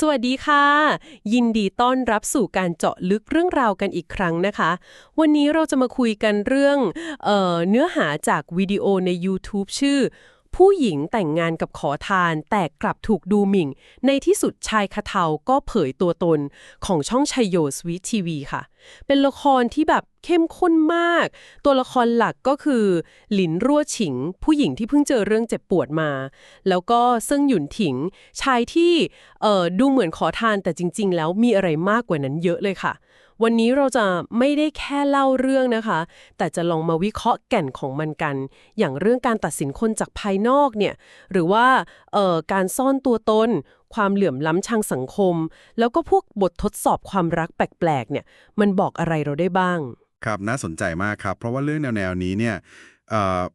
สวัสดีค่ะ ยินดีต้อนรับสู่การเจาะลึกเรื่องราวกันอีกครั้งนะคะ วันนี้เราจะมาคุยกันเรื่องเออเนื้อหาจากวิดีโอใน YouTube ชื่อ ผู้หญิงแต่งงานกับขอทานแต่กลับถูกดูหมิ่งในที่สุดชายคาเทาก็เผยตัวตนของช่องชัยโยสวีทีวีค่ะ เป็นละครที่แบบเข้มข้นมาก ตัวละครหลักก็คือ หลินรั่วฉิง ผู้หญิงที่เพิ่งเจอเรื่องเจ็บปวดมา แล้วก็เซิงหยุนถิง ชายที่เออดูเหมือนขอทานแต่จริง ๆ แล้วมีอะไรมากกว่านั้นเยอะเลยค่ะ วันนี้เราจะไม่ได้แค่เล่าเรื่องนะคะ แต่จะลองมาวิเคราะห์แก่นของมันกัน อย่างเรื่องการตัดสินคนจากภายนอกเนี่ย หรือว่าเอ่อการซ่อนตัวตน ความเหลื่อมล้ำทางสังคม แล้วก็พวกบททดสอบความรักแปลกๆเนี่ย มันบอกอะไรเราได้บ้าง ครับ น่าสนใจมากครับ เพราะว่าเรื่องแนวๆนี้เนี่ย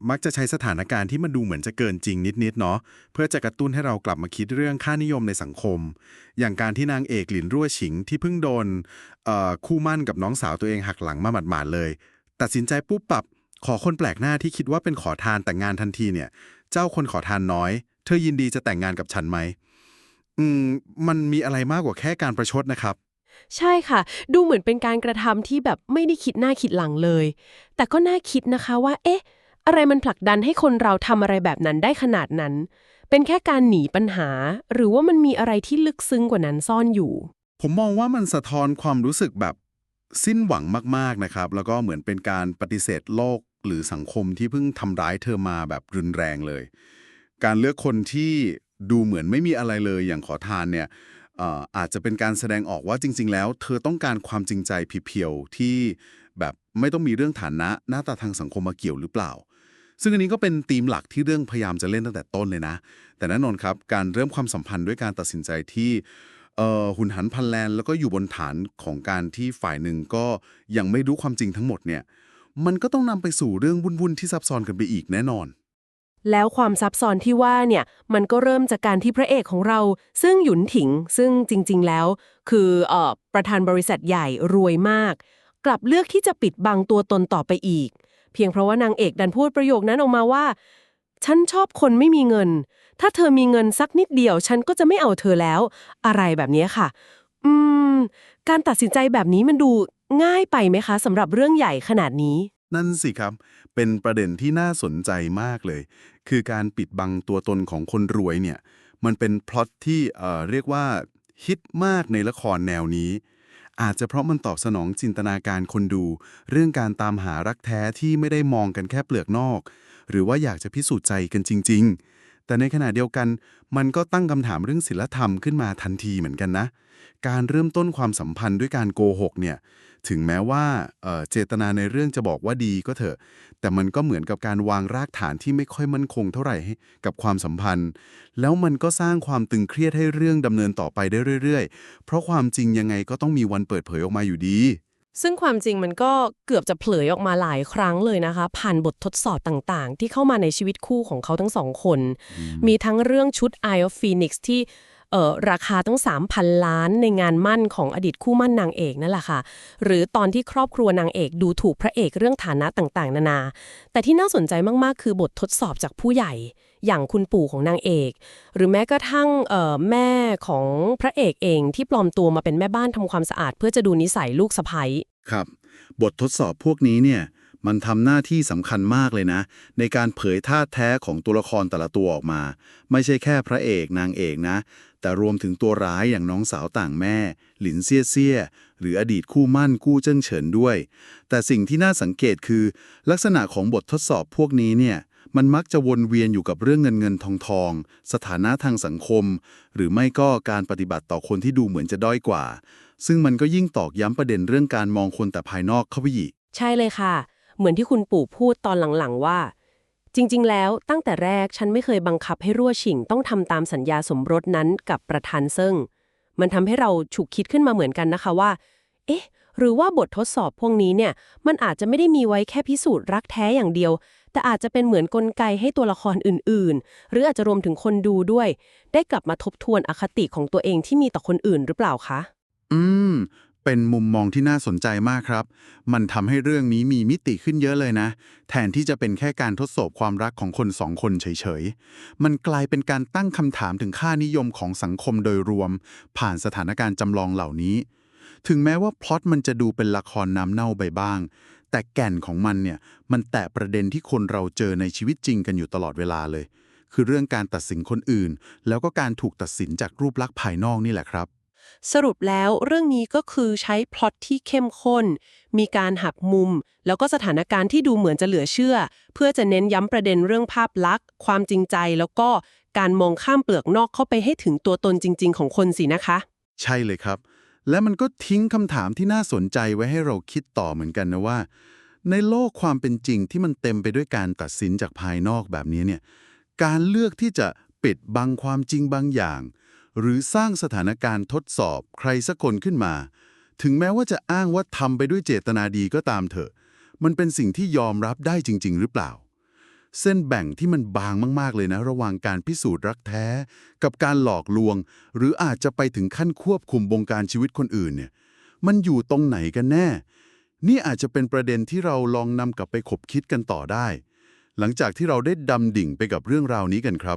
มักจะใช้สถานการณ์ที่มันดูเหมือนจะเกินจริงนิดๆเนาะเพื่อจะกระตุ้นให้เรากลับมาคิดเรื่องค่านิยมในสังคม อย่างการที่นางเอกหลินรั่วฉิงที่เพิ่งโดนคู่มั่นกับน้องสาวตัวเองหักหลังมาหมาดๆเลย ตัดสินใจปุ๊บปรับขอคนแปลกหน้าที่คิดว่าเป็นขอทานแต่งงานทันทีเนี่ย เจ้าคนขอทานน้อย เธอยินดีจะแต่งงานกับฉันไหมอืมมันมีอะไรมากกว่าแค่การประชดนะครับ ใช่ค่ะ ดูเหมือนเป็นการกระทำที่แบบไม่ได้คิดหน้าคิดหลังเลย แต่ก็น่าคิดนะคะว่า เอ๊ะ อะไรมันผลักดันให้คนเราทำอะไรแบบนั้นได้ขนาดนั้น เป็นแค่การหนีปัญหา หรือว่ามันมีอะไรที่ลึกซึ้งกว่านั้นซ่อนอยู่ ผมมองว่ามันสะท้อนความรู้สึกแบบสิ้นหวังมากๆนะครับ แล้วก็เหมือนเป็นการปฏิเสธโลกหรือสังคมที่เพิ่งทำร้ายเธอมาแบบรุนแรงเลย การเลือกคนที่ดูเหมือนไม่มีอะไรเลยอย่างขอทานเนี่ยเอ่ออาจจะเป็นการแสดงออกว่าจริง ๆ แล้ว เธอต้องการความจริงใจเพียวๆที่แบบไม่ต้องมีเรื่องฐานะหน้าตาทางสังคมมาเกี่ยวหรือเปล่า ซึ่งอันนี้ก็เป็นธีมหลักที่เรื่องพยายามจะเล่นตั้งแต่ต้นเลยนะ แต่แน่นอนครับ การเริ่มความสัมพันธ์ด้วยการตัดสินใจที่เอ่อหุนหันพลันแลนแล้วก็อยู่บนฐานของการที่ฝ่ายหนึ่งก็ยังไม่รู้ความจริงทั้งหมดเนี่ย มันก็ต้องนำไปสู่เรื่องวุ่นๆที่ซับซ้อนกันไปอีกแน่นอน แล้วความซับซ้อนที่ว่าเนี่ยมันก็เริ่มจากการที่พระเอกของเรา ซึ่งหยุนถิง ซึ่งจริง ๆ แล้ว คือออประธานบริษัทใหญ่รวยมาก กลับเลือกที่จะปิดบังตัวตนต่อไปอีก เพียงเพราะว่านางเอกดันพูดประโยคนั้นออกมาว่า ฉันชอบคนไม่มีเงิน ถ้าเธอมีเงินสักนิดเดียว ฉันก็จะไม่เอาเธอแล้ว อะไรแบบนี้ค่ะ อืม การตัดสินใจแบบนี้มันดูง่ายไปไหมคะสำหรับเรื่องใหญ่ขนาดนี้ นั่นสิครับ เป็นประเด็นที่น่าสนใจมากเลย คือการปิดบังตัวตนของคนรวยเนี่ย มันเป็นพล็อตที่เอ่อเรียกว่าฮิตมากในละครแนวนี้ อาจจะเพราะมันตอบสนองจินตนาการคนดู เรื่องการตามหารักแท้ที่ไม่ได้มองกันแค่เปลือกนอก หรือว่าอยากจะพิสูจน์ใจกันจริง ๆ แต่ในขณะเดียวกัน มันก็ตั้งคำถามเรื่องศีลธรรมขึ้นมาทันทีเหมือนกันนะ การเริ่มต้นความสัมพันธ์ด้วยการโกหกเนี่ย ถึงแม้ว่าเเจตนาในเรื่องจะบอกว่าดีก็เถอะ แต่มันก็เหมือนกับการวางรากฐานที่ไม่ค่อยมั่นคงเท่าไหร่กับความสัมพันธ์ แล้วมันก็สร้างความตึงเครียดให้เรื่องดำเนินต่อไปได้เรื่อย ๆ เพราะความจริงยังไงก็ต้องมีวันเปิดเผยออกมาอยู่ดี ซึ่งความจริงมันก็เกือบจะเผยออกมาหลายครั้งเลยนะคะ ผ่านบททดสอบต่างๆ ที่เข้ามาในชีวิตคู่ของเขาทั้งสองคน มีทั้งเรื่องชุด Eye of Phoenix ที่เอ่อราคาตั้ง 3,000 ล้านในงานมั่นของอดีตคู่มั่นนางเอกนั่นแหละค่ะ หรือตอนที่ครอบครัวนางเอกดูถูกพระเอกเรื่องฐานะต่างๆ นานา แต่ที่น่าสนใจมากๆ คือบททดสอบจากผู้ใหญ่ อย่างคุณปู่ของนางเอก หรือแม้กระทั่งแม่ของพระเอกเองที่ปลอมตัวมาเป็นแม่บ้านทำความสะอาด เพื่อจะดูนิสัยลูกสะใภ้ครับ บททดสอบพวกนี้เนี่ยมันทำหน้าที่สำคัญมากเลยนะ ในการเผยท่าแท้ของตัวละครแต่ละตัวออกมา ไม่ใช่แค่พระเอกนางเอกนะ แต่รวมถึงตัวร้ายอย่างน้องสาวต่างแม่ หลินเซี่ยเซี่ยหรืออดีตคู่มั่นกู้เจิ้งเฉินด้วย แต่สิ่งที่น่าสังเกตคือ ลักษณะของบททดสอบพวกนี้เนี่ย มันมักจะวนเวียนอยู่กับเรื่องเงินเงินทองทอง สถานะทางสังคม หรือไม่ก็การปฏิบัติต่อคนที่ดูเหมือนจะด้อยกว่า ซึ่งมันก็ยิ่งตอกย้ำประเด็นเรื่องการมองคนแต่ภายนอกเข้าไปอีก ใช่เลยค่ะ เหมือนที่คุณปู่พูดตอนหลังๆว่า จริง ๆ แล้วตั้งแต่แรกฉันไม่เคยบังคับให้รั่วฉิงต้องทำตามสัญญาสมรสนั้นกับประธานเซิงมันทำให้เราฉุกคิดขึ้นมาเหมือนกันนะคะว่า เอ๊ะ หรือว่าบททดสอบพวกนี้เนี่ย มันอาจจะไม่ได้มีไว้แค่พิสูจน์รักแท้อย่างเดียว แต่อาจจะเป็นเหมือนกลไกให้ตัวละครอื่น ๆ หรืออาจจะรวมถึงคนดูด้วย ได้กลับมาทบทวนอคติของตัวเองที่มีต่อคนอื่นหรือเปล่าคะ อืม เป็นมุมมองที่น่าสนใจมากครับ มันทำให้เรื่องนี้มีมิติขึ้นเยอะเลยนะ แทนที่จะเป็นแค่การทดสอบความรักของคนสองคนเฉย ๆ มันกลายเป็นการตั้งคำถามถึงค่านิยมของสังคมโดยรวม ผ่านสถานการณ์จำลองเหล่านี้ ถึงแม้ว่าพล็อตมันจะดูเป็นละครน้ำเน่าไปบ้าง แต่แก่นของมันเนี่ยมันแตะประเด็นที่คนเราเจอในชีวิตจริงกันอยู่ตลอดเวลาเลย คือเรื่องการตัดสินคนอื่น แล้วก็การถูกตัดสินจากรูปลักษณ์ภายนอกนี่แหละครับ สรุปแล้วเรื่องนี้ก็คือใช้พล็อตที่เข้มข้น มีการหักมุม แล้วก็สถานการณ์ที่ดูเหมือนจะเหลือเชื่อ เพื่อจะเน้นย้ำประเด็นเรื่องภาพลักษณ์ ความจริงใจ แล้วก็การมองข้ามเปลือกนอกเข้าไปให้ถึงตัวตนจริง ๆ ของคนสินะคะ ใช่เลยครับ และมันก็ทิ้งคำถามที่น่าสนใจไว้ให้เราคิดต่อเหมือนกันนะว่า ในโลกความเป็นจริงที่มันเต็มไปด้วยการตัดสินจากภายนอกแบบนี้เนี่ยการเลือกที่จะปิดบังความจริงบางอย่าง หรือสร้างสถานการณ์ทดสอบใครสักคนขึ้นมา ถึงแม้ว่าจะอ้างว่าทำไปด้วยเจตนาดีก็ตามเถอะ มันเป็นสิ่งที่ยอมรับได้จริง ๆ หรือเปล่า เส้นแบ่งที่มันบางมากๆเลยนะ ระหว่างการพิสูจน์รักแท้ กับการหลอกลวง หรืออาจจะไปถึงขั้นควบคุมบงการชีวิตคนอื่นเนี่ยมันอยู่ตรงไหนกันแน่ นี่อาจจะเป็นประเด็นที่เราลองนำกลับไปขบคิดกันต่อได้ หลังจากที่เราได้ดำดิ่งไปกับเรื่องราวนี้กันครับ